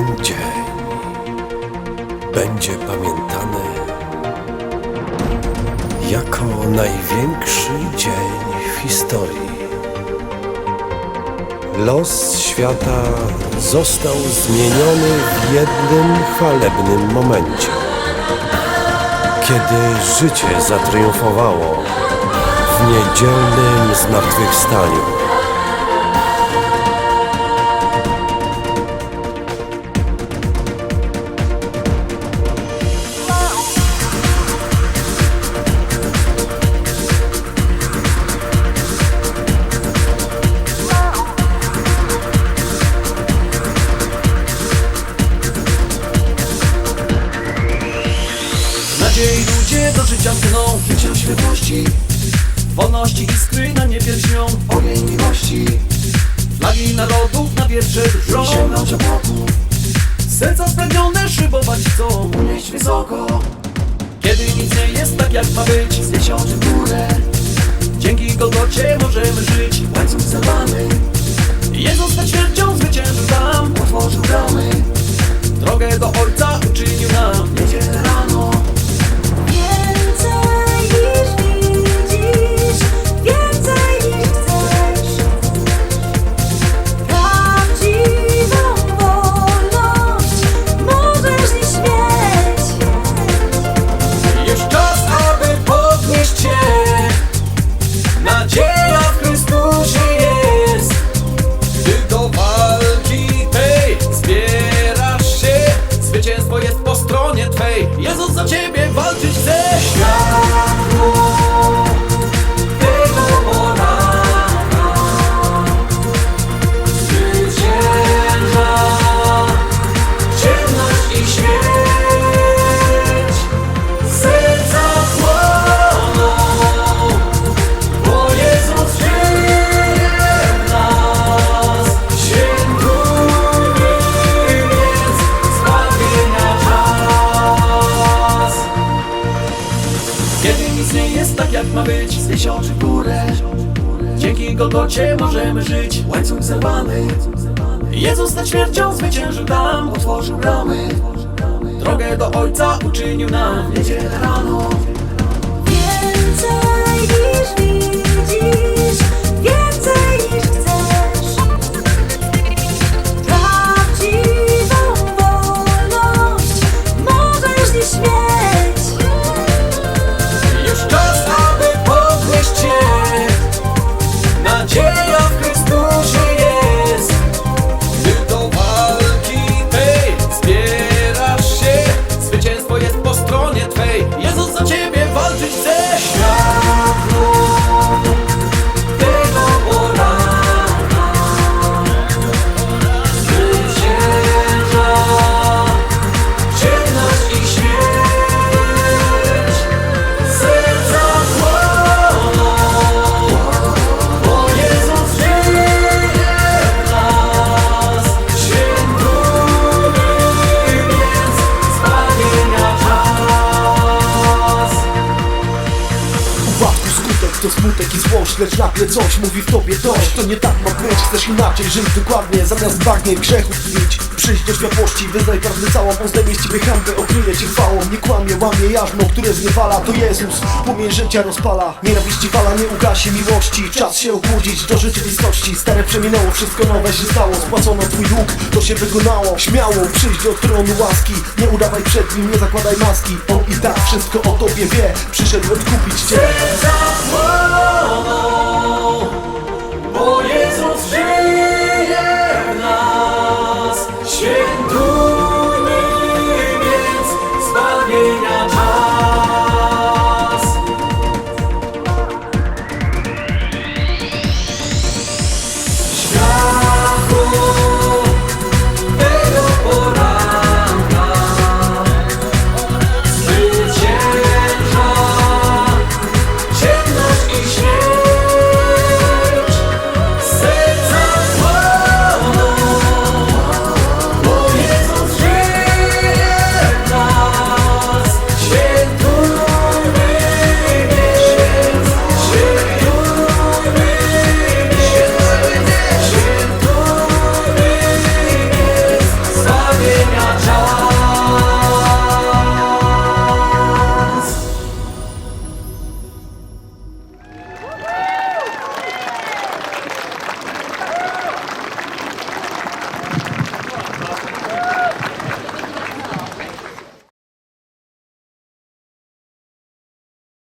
ten dzień będzie pamiętany jako największy dzień w historii. Los świata został zmieniony w jednym chwalebnym momencie. Kiedy życie zatriumfowało w niedzielnym zmartwychwstaniu. Życia tną Życia światłości Wolności iskry na niebie lśnią. Ogień miłości. Flagi narodów na wietrze drżą Sięgnąć boku. Serca spragnione szybować chcą. Unieść wysoko. Kiedy nic nie jest tak jak ma być. W górę. Dzięki Golgocie możemy żyć. Łańcuch zerwany Jezus nad śmiercią zwyciężył tam ma być, Znieść oczy w górę dzięki Golgocie możemy żyć. Łańcuch zerwany Jezus nad śmiercią zwyciężył tam, Otworzył bramy drogę do Ojca uczynił nam. Niedzielę rano złość Lecz nagle coś mówi w tobie dość. To nie tak ma być, chcesz inaczej żyć dokładnie. Zamiast bagnie grzechów tlić Przyjdź do światłości, wyznaj prawdę całą On zdejmie z ciebie hańbę, okryje cię chwałą. Nie kłamie, łamie jarzmo, które zniewala To Jezus, płomień życia rozpala. Nienawiści wala, nie ugasi miłości. Czas się obudzić do rzeczywistości Stare przeminęło, wszystko nowe się stało. Spłacono twój dług, to się wykonało. Śmiało przyjdź do tronu łaski. Nie udawaj przed nim, nie zakładaj maski. On i tak wszystko o tobie wie. Przyszedł odkupić cię Lord.